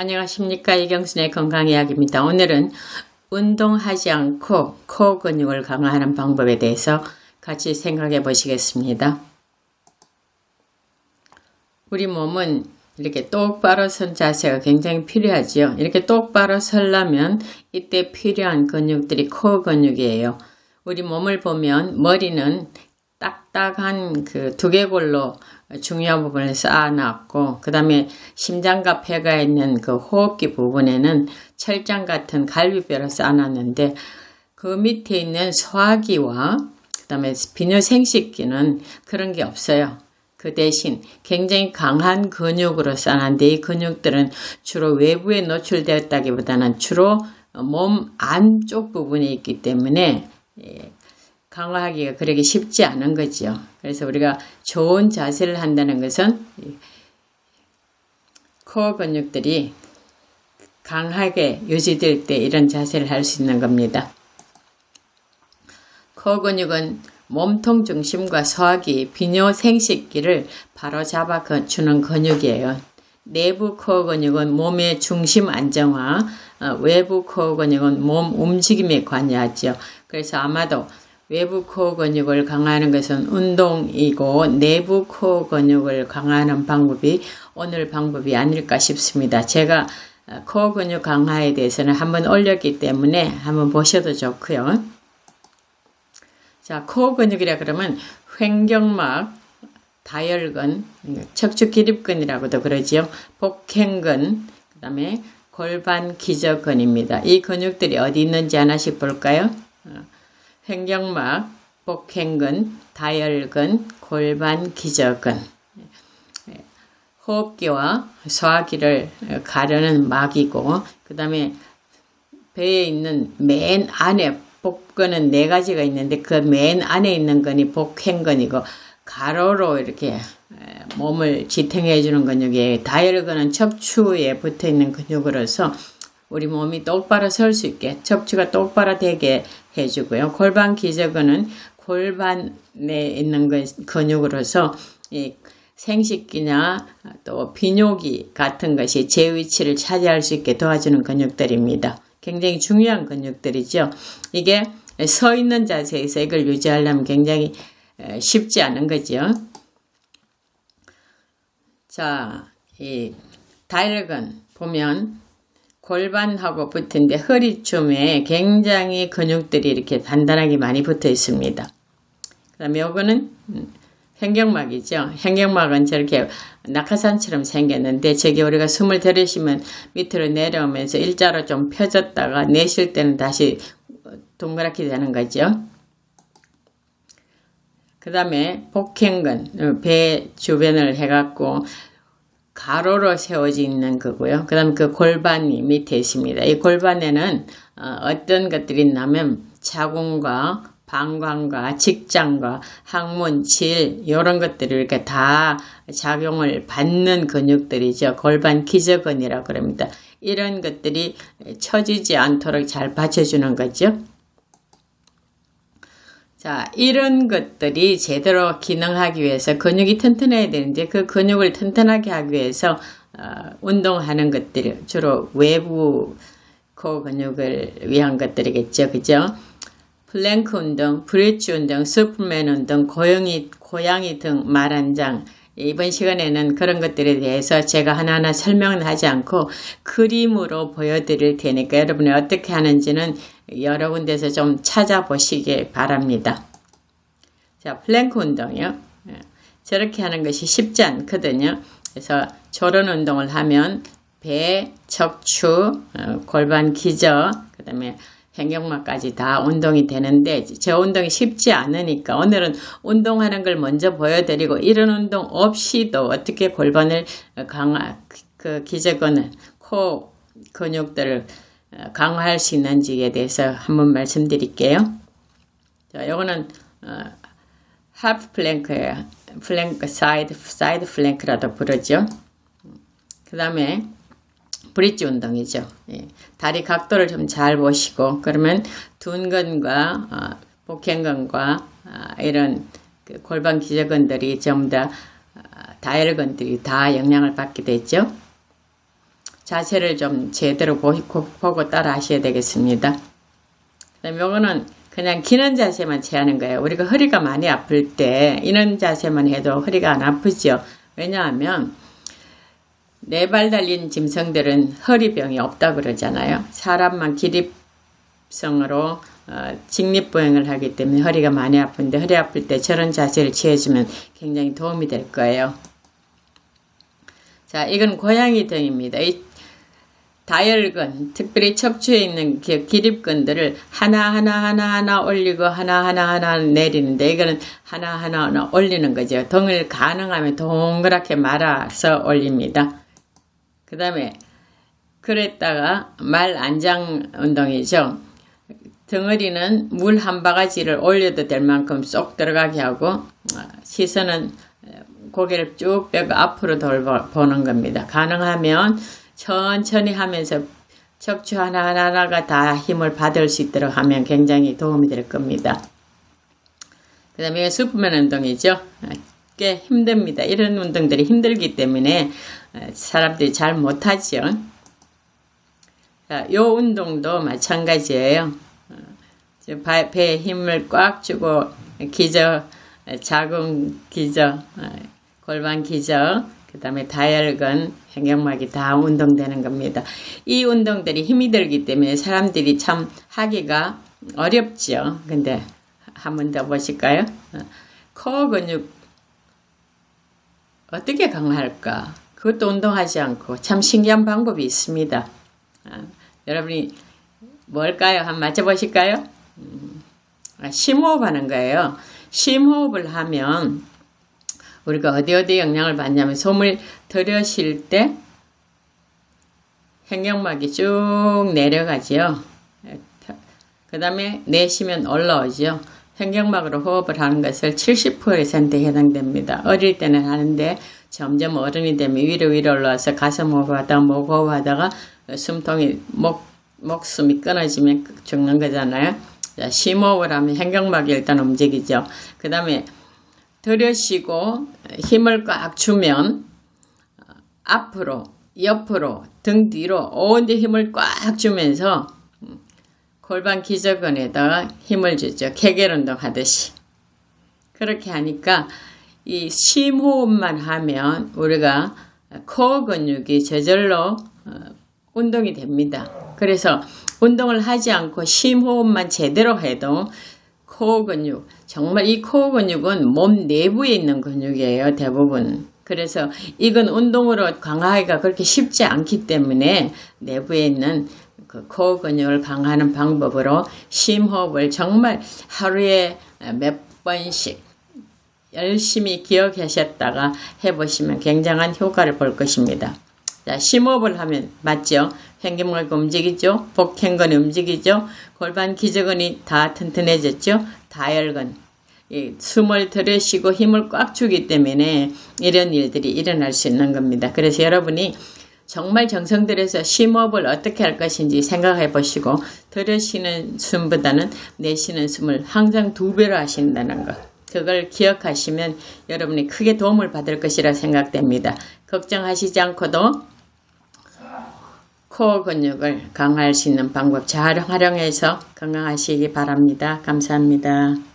안녕하십니까 이경순의 건강이야기입니다. 오늘은 운동하지 않고 코 근육을 강화하는 방법에 대해서 같이 생각해 보시겠습니다. 우리 몸은 이렇게 똑바로 선 자세가 굉장히 필요하지요. 이렇게 똑바로 서려면 이때 필요한 근육들이 코 근육이에요. 우리 몸을 보면 머리는 딱딱한 그 두개골로 중요한 부분을 쌓아놨고 그 다음에 심장과 폐가 있는 그 호흡기 부분에는 철장 같은 갈비뼈를 쌓아놨는데 그 밑에 있는 소화기와 그 다음에 비뇨생식기는 그런 게 없어요. 그 대신 굉장히 강한 근육으로 쌓았는데 이 근육들은 주로 외부에 노출되었다기보다는 주로 몸 안쪽 부분에 있기 때문에 예, 강화하기가 그렇게 쉽지 않은 거죠. 그래서 우리가 좋은 자세를 한다는 것은 코어 근육들이 강하게 유지될 때 이런 자세를 할 수 있는 겁니다. 코어 근육은 몸통 중심과 소화기, 비뇨 생식기를 바로 잡아 주는 근육이에요. 내부 코어 근육은 몸의 중심 안정화, 어, 외부 코어 근육은 몸 움직임에 관여하죠. 그래서 아마도 외부 코어 근육을 강화하는 것은 운동이고 내부 코어 근육을 강화하는 방법이 오늘 방법이 아닐까 싶습니다. 제가 어, 코어 근육 강화에 대해서는 한번 올렸기 때문에 한번 보셔도 좋고요. 자, 코어 근육이라 그러면 횡격막, 다혈근, 척추 기립근이라고도 그러지요. 복행근, 그 다음에 골반 기저근입니다. 이 근육들이 어디 있는지 하나씩 볼까요? 어, 횡격막, 복행근, 다혈근, 골반 기저근. 호흡기와 소화기를 가르는 막이고 그 다음에 배에 있는 맨 안에 복근은 네 가지가 있는데 그 맨 안에 있는 건이 복행근이고 가로로 이렇게 몸을 지탱해 주는 근육이에요. 다혈근은 척추에 붙어 있는 근육으로서 우리 몸이 똑바로 설 수 있게 척추가 똑바로 되게 해주고요. 골반 기저근은 골반에 있는 근육으로서 이 생식기나 또 비뇨기 같은 것이 제 위치를 차지할 수 있게 도와주는 근육들입니다. 굉장히 중요한 근육들이죠. 이게 서 있는 자세에서 이걸 유지하려면 굉장히 쉽지 않은 거죠. 자, 이 다일근 보면 골반하고 붙은데 허리춤에 굉장히 근육들이 이렇게 단단하게 많이 붙어 있습니다. 그 다음에 요거는 횡격막이죠. 횡격막은 저렇게 낙하산처럼 생겼는데 저기 우리가 숨을 들이쉬면 밑으로 내려오면서 일자로 좀 펴졌다가 내쉴 때는 다시 동그랗게 되는 거죠. 그 다음에 복행근, 배 주변을 해갖고 가로로 세워져 있는 거고요. 그 다음 그 골반이 밑에 있습니다. 이 골반에는 어, 떤 것들이 있냐면 자궁과 방광과 직장과 항문, 질 이런 것들이 이렇게 다 작용을 받는 근육들이죠. 골반 기저근이라고 그럽니다. 이런 것들이 처지지 않도록 잘 받쳐주는 거죠. 자, 이런 것들이 제대로 기능하기 위해서 근육이 튼튼해야 되는데 그 근육을 튼튼하게 하기 위해서 어, 운동하는 것들이 주로 외부 코 근육을 위한 것들이겠죠. 그죠? 플랭크 운동, 브릿지 운동, 슈퍼맨 운동, 고양이, 고양이 등 말한 장. 이번 시간에는 그런 것들에 대해서 제가 하나하나 설명은 하지 않고 그림으로 보여드릴 테니까 여러분이 어떻게 하는지는 여러 군데서 좀 찾아보시길 바랍니다. 자, 플랭크 운동이요. 예, 저렇게 하는 것이 쉽지 않거든요. 그래서 저런 운동을 하면 배, 척추, 어, 골반 기저, 그 다음에 횡격막까지 다 운동이 되는데 저 운동이 쉽지 않으니까 오늘은 운동하는 걸 먼저 보여드리고 이런 운동 없이도 어떻게 골반을 강화 그 기저근을 코 근육들을 강화할 수 있는지에 대해서 한번 말씀드릴게요. 자, 요거는 어, 하프 플랭크예요. 플랭크 사이드 사이드 플랭크라도 부르죠. 그 다음에 브릿지 운동이죠. 예. 다리 각도를 좀 잘 보시고 그러면 둔근과 어, 복행근과 어, 이런 그 골반 기저근들이 전부 다 어, 다혈근들이 다 영향을 받게 되죠. 자세를 좀 제대로 보, 고 따라 하셔야 되겠습니다. 그 다음에 요거는 그냥 기는 자세만 취하는 거예요. 우리가 허리가 많이 아플 때 이런 자세만 해도 허리가 안 아프죠. 왜냐하면 네 발 달린 짐승들은 허리병이 없다 그러잖아요. 사람만 기립성으로 어, 직립보행을 하기 때문에 허리가 많이 아픈데 허리 아플 때 저런 자세를 취해주면 굉장히 도움이 될 거예요. 자, 이건 고양이 등입니다. 이 다혈근, 특별히 척추에 있는 기- 기립근들을 하나하나 하나하나 올리고 하나하나 하나 내리는데 이거는 하나하나 하나 올리는 거죠. 등을 가능하면 동그랗게 말아서 올립니다. 그 다음에 그랬다가 말 안장 운동이죠. 덩어리는 물 한 바가지를 올려도 될 만큼 쏙 들어가게 하고 어, 시선은 고개를 쭉 빼고 앞으로 돌보는 겁니다. 가능하면 천천히 하면서 척추 하나하나가 다 힘을 받을 수 있도록 하면 굉장히 도움이 될 겁니다. 그 다음에 슈퍼맨 운동이죠. 꽤 힘듭니다. 이런 운동들이 힘들기 때문에 사람들이 잘 못하죠. 자, 요 운동도 마찬가지예요. 저 바- 배에 힘을 꽉 주고 기저, 자궁 기저, 어, 골반 기저, 그 다음에 다혈근, 횡격막이 다 운동되는 겁니다. 이 운동들이 힘이 들기 때문에 사람들이 참 하기가 어렵죠. 근데 한 번 더 보실까요? 어, 코어 근육 어떻게 강화할까? 그것도 운동하지 않고 참 신기한 방법이 있습니다. 아, 여러분이 뭘까요? 한번 맞춰보실까요? 음, 아, 심호흡 하는 거예요. 심호흡을 하면 우리가 어디 어디 영향을 받냐면 숨을 들여쉴 때 횡격막이 쭉 내려가지요. 그 다음에 내쉬면 올라오죠. 횡격막으로 호흡을 하는 것을 70%에 해당됩니다. 어릴 때는 하는데 점점 어른이 되면 위로 위로 올라와서 가슴 호흡하다가 목 호흡하다가 숨통이 목, 목숨이 끊어지면 죽는 거잖아요. 자, 심호흡을 하면 횡격막이 일단 움직이죠. 그 다음에 들여쉬고 힘을 꽉 주면 앞으로, 옆으로, 등 뒤로 온데 힘을 꽉 주면서 골반 기저근에다가 힘을 주죠. 케겔 운동 하듯이. 그렇게 하니까 이 심호흡만 하면 우리가 코어 근육이 저절로 어, 운동이 됩니다. 그래서 운동을 하지 않고 심호흡만 제대로 해도 코어 근육, 정말 이 코어 근육은 몸 내부에 있는 근육이에요, 대부분. 그래서 이건 운동으로 강화하기가 그렇게 쉽지 않기 때문에 내부에 있는 그 코어 근육을 강화하는 방법으로 심호흡을 정말 하루에 몇 번씩 열심히 기억하셨다가 해보시면 굉장한 효과를 볼 것입니다. 자, 심호흡을 하면 맞죠? 횡격막이 움직이죠? 복행근이 움직이죠? 골반 기저근이 다 튼튼해졌죠? 다혈근. 이 숨을 들여쉬고 힘을 꽉 주기 때문에 이런 일들이 일어날 수 있는 겁니다. 그래서 여러분이 정말 정성 들여서 심호흡을 어떻게 할 것인지 생각해 보시고 들여쉬는 숨보다는 내쉬는 숨을 항상 두 배로 하신다는 것. 그걸 기억하시면 여러분이 크게 도움을 받을 것이라 생각됩니다. 걱정하시지 않고도 코어 근육을 강화할 수 있는 방법 잘 활용해서 건강하시기 바랍니다. 감사합니다.